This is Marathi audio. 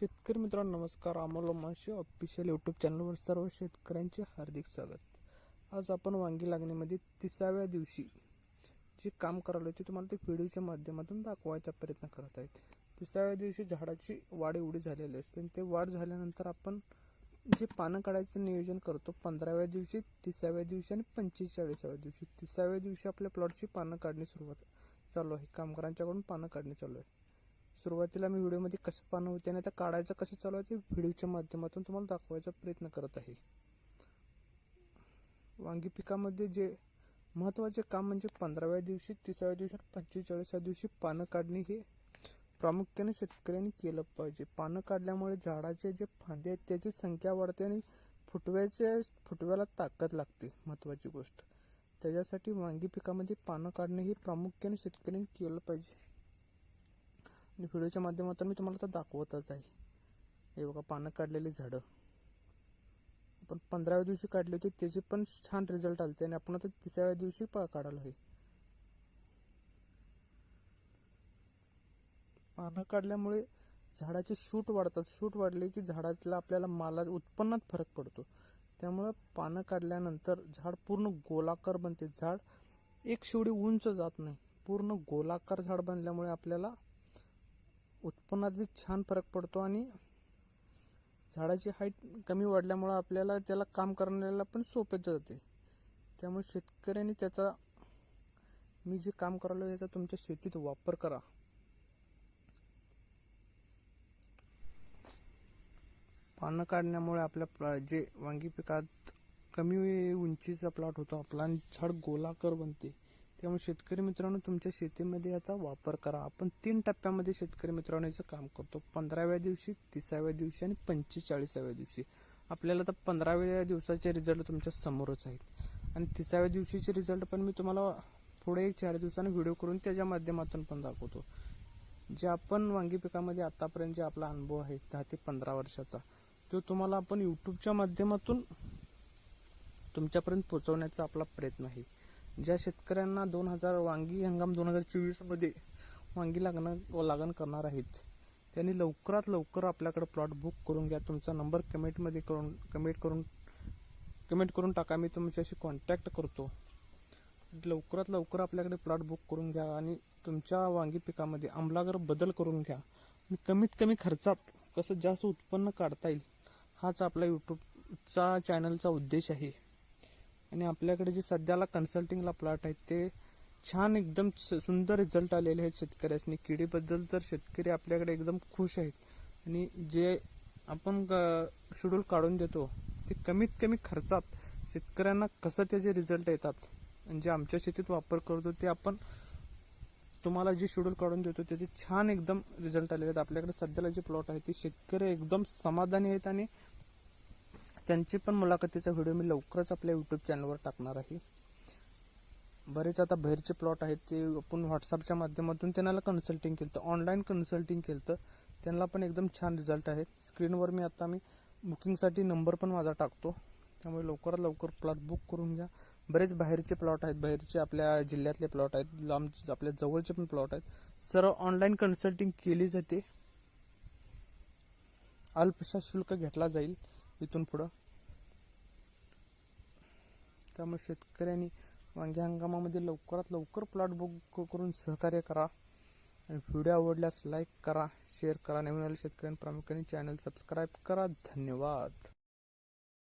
शेतकरी मित्रांनो नमस्कार. अमोल माशी ऑफिशियल यूट्यूब चॅनलवर सर्व शेतकऱ्यांचे हार्दिक स्वागत. आज आपण वांगी लागणीमध्ये तिसाव्या दिवशी जे काम करायला ते तुम्हाला ते व्हिडिओच्या माध्यमातून दाखवायचा प्रयत्न करत आहेत. तिसाव्या दिवशी झाडाची वाढ एवढी झालेली असते आणि ते वाढ झाल्यानंतर आपण जे पानं काढायचं नियोजन करतो पंधराव्या दिवशी तिसाव्या दिवशी आणि पंचेचाळीसाव्या दिवशी. तिसाव्या दिवशी आपल्या प्लॉटची पानं काढणे सुरुवात चालू आहे. कामगारांच्याकडून पानं काढणे चालू आहे. सुरुवातीला मी व्हिडिओमध्ये कसं पानं होते आणि आता काढायचं कसं चालू आहे ते व्हिडिओच्या माध्यमातून तुम्हाला दाखवायचा प्रयत्न करत आहे. वांगी पिकामध्ये जे महत्त्वाचे काम म्हणजे पंधराव्या दिवशी तिसाव्या दिवशी पंचेचाळीसव्या दिवशी पानं काढणे हे प्रामुख्याने शेतकऱ्यांनी केलं पाहिजे. पानं काढल्यामुळे झाडाचे जे फांदे आहेत त्याची संख्या वाढते आणि फुटव्याच्या फुटव्याला ताकद लागते. महत्त्वाची गोष्ट. त्याच्यासाठी वांगी पिकामध्ये पानं काढणे हे प्रामुख्याने शेतकऱ्यांनी केलं पाहिजे. व्हिडिओच्या माध्यमातून मी तुम्हाला आता दाखवतच आहे हे बघा पानं काढलेली झाडं. आपण पंधराव्या दिवशी काढली होती त्याचे पण छान रिझल्ट आले आणि आपण आता तिसऱ्याव्या दिवशी पा काढायला आहे. पानं काढल्यामुळे झाडाचे शूट वाढतात. शूट वाढले की झाडातला आपल्याला माला उत्पन्नात फरक पडतो. त्यामुळं पानं काढल्यानंतर झाड पूर्ण गोलाकार बनते. झाड एक शेवटी उंच जात नाही. पूर्ण गोलाकार झाड बनल्यामुळे आपल्याला उत्पन्नात बी छान फरक पडतो आणि झाडाची हाईट कमी वाढल्यामुळं आपल्याला त्याला काम करण्याला पण सोपे जाते. त्यामुळे शेतकऱ्यांनी त्याचा मी जे काम करायला याचा तुमच्या शेतीत वापर करा. पानं काढण्यामुळे आपल्या जे वांगी पिकात कमी उंचीचा प्लॉट होतो आपला आणि झाड गोलाकार बनते. त्यामुळे शेतकरी मित्रांनो तुमच्या शेतीमध्ये याचा वापर करा. आपण तीन टप्प्यामध्ये शेतकरी मित्रांनो याचं काम करतो. पंधराव्या दिवशी तिसाव्या दिवशी आणि पंचेचाळीसाव्या दिवशी. आपल्याला तर पंधराव्या दिवसाचे रिझल्ट तुमच्या समोरच आहेत. आणि तिसाव्या दिवशीचे रिझल्ट पण मी तुम्हाला पुढे एक चार दिवसानं व्हिडिओ करून त्याच्या माध्यमातून पण दाखवतो. जे आपण वांगी पिकामध्ये आतापर्यंत जे आपला अनुभव आहे दहा ते पंधरा वर्षाचा तो तुम्हाला आपण यूट्यूबच्या माध्यमातून तुमच्यापर्यंत पोहोचवण्याचा आपला प्रयत्न आहे. ज्या शेतकऱ्यांना दोन हजार वांगी हंगाम दोन हजार चोवीसमध्ये वांगी लागणं लागण करणार आहेत त्यांनी लवकरात लवकर आपल्याकडे प्लॉट बुक करून घ्या. तुमचा नंबर कमेंटमध्ये करून कमेंट करून कमेंट करून टाका. मी तुमच्याशी कॉन्टॅक्ट करतो. लवकरात लवकर आपल्याकडे प्लॉट बुक करून घ्या आणि तुमच्या वांगी पिकामध्ये आमलागर बदल करून घ्या. आणि कमीत कमी खर्चात कसं जास्त उत्पन्न काढता येईल हाच आपला यूट्यूबचा चॅनलचा उद्देश आहे. आणि आपल्याकडे जे सध्याला कन्सल्टिंगला प्लॉट आहेत ते छान एकदम स- सुंदर रिझल्ट आलेले आहेत शेतकऱ्यासनी. किडीबद्दल तर शेतकरी आपल्याकडे एकदम खुश आहेत. आणि जे आपण शेड्यूल काढून देतो ते कमीत कमी खर्चात शेतकऱ्यांना कसं त्याचे रिझल्ट येतात आणि जे आमच्या शेतीत वापर करतो ते आपण तुम्हाला जे शेड्यूल काढून देतो त्याचे छान एकदम रिझल्ट आलेले आहेत. आपल्याकडे सध्याला जे प्लॉट आहे ते शेतकरी एकदम समाधानी आहेत आणि त्यांची पण मुलाखतीचा व्हिडिओ मी लवकरच आपल्या यूट्यूब चॅनलवर टाकणार आहे. बरेच आता बाहेरचे प्लॉट आहेत ते आपण व्हॉट्सअपच्या माध्यमातून त्यांना कन्सल्टिंग केलं तर ऑनलाईन कन्सल्टिंग केलं तर त्यांना पण एकदम छान रिझल्ट आहेत स्क्रीनवर मी आता मी बुकिंगसाठी नंबर पण माझा टाकतो. त्यामुळे लवकरात लवकर प्लॉट बुक करून घ्या. बरेच बाहेरचे प्लॉट आहेत बाहेरचे आपल्या जिल्ह्यातले प्लॉट आहेत लांब आपल्या जवळचे पण प्लॉट आहेत. सर्व ऑनलाईन कन्सल्टिंग केली जाते. अल्पशा शुल्क घेतला जाईल. इथून पुढं. त्यामुळे शेतकऱ्यांनी वांगी हंगामामध्ये लवकरात लवकर प्लॉट बुक करून सहकार्य करा. आणि व्हिडिओ आवडल्यास लाईक करा शेअर करा. नवीन आलेल्या शेतकऱ्यांनी प्रामुख्याने चॅनल सबस्क्राईब करा. धन्यवाद.